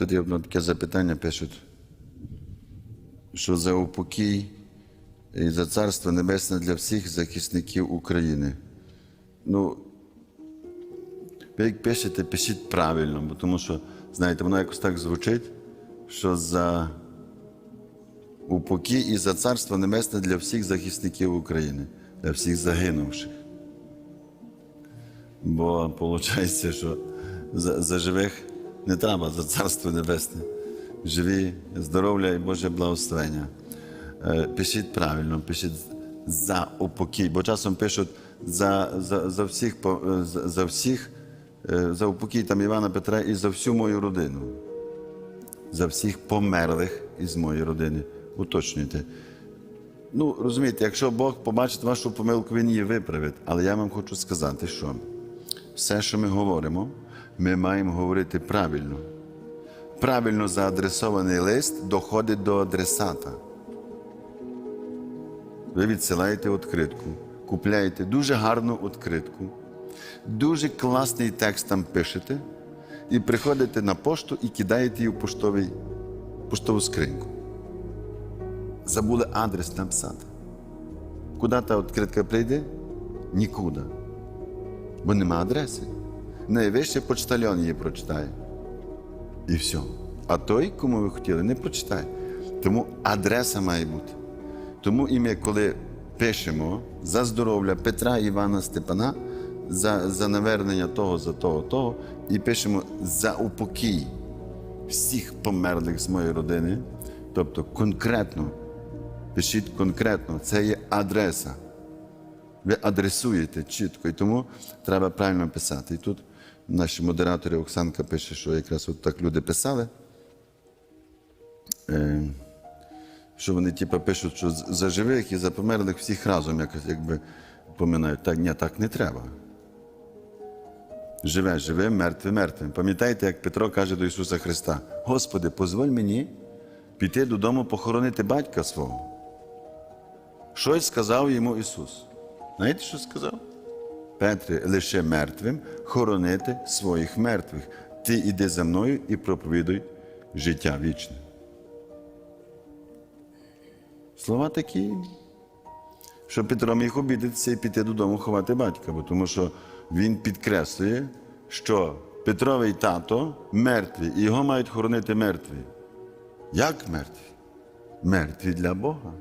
Тут є одне таке запитання, пишуть, що за упокій і за царство небесне для всіх захисників України. Ну, ви як пишете, пишіть правильно, бо тому що, знаєте, воно якось так звучить, що за упокій і за царство небесне для всіх захисників України, для всіх загинувших. Бо виходить, що за, за живих не треба за царство небесне. Живі, здоров'я і Боже благословення. Е, Пишіть правильно, пишіть за упокій, бо часом пишуть за, за, за всіх, е, за, всіх, е, за упокій там Івана Петра і за всю мою родину. За всіх померлих із моєї родини. Уточнюйте. Ну, розумієте, якщо Бог побачить вашу помилку, Він її виправить. Але я вам хочу сказати, що все, що ми говоримо, ми маємо говорити правильно. Правильно заадресований лист доходить до адресата. Ви відсилаєте відкритку, купляєте дуже гарну відкритку, дуже класний текст там пишете, і приходите на пошту і кидаєте її в поштовий, поштову скриньку. Забули адрес написати. Куди та відкритка прийде? Нікуди. Бо нема адреси. Найвище почтальон її прочитає. І все. А той, кому ви хотіли, не прочитає. Тому адреса має бути. Тому ім'я, коли пишемо за здоров'я Петра Івана Степана, за, за навернення того, за того, того, і пишемо за упокій всіх померлих з моєї родини, тобто конкретно, пишіть конкретно, це є адреса. Ви адресуєте чітко, і тому треба правильно писати. І тут наші модератори Оксанка пише, що якраз от так люди писали. Е, що вони типу, пишуть, що за живих і за померлих всіх разом якось якби поминають. Так, ні, так не треба. Живе, живе, мертве, мертвим. Пам'ятаєте, як Петро каже до Ісуса Христа: Господи, позволь мені піти додому похоронити батька свого. Щось сказав йому Ісус. Знаєте, що сказав? Петре, лише мертвим хоронити своїх мертвих. Ти іди за мною і проповідуй життя вічне. Слова такі, що Петро міг обідатися і піти додому ховати батька, бо тому що він підкреслює, що Петровий тато мертвий, і його мають хоронити мертві. Як мертві? Мертві для Бога.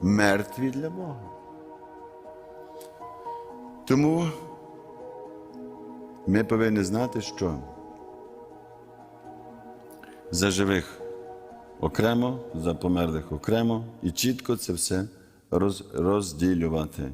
Мертві для Бога. Тому ми повинні знати, що за живих окремо, за померлих окремо, і чітко це все розділювати.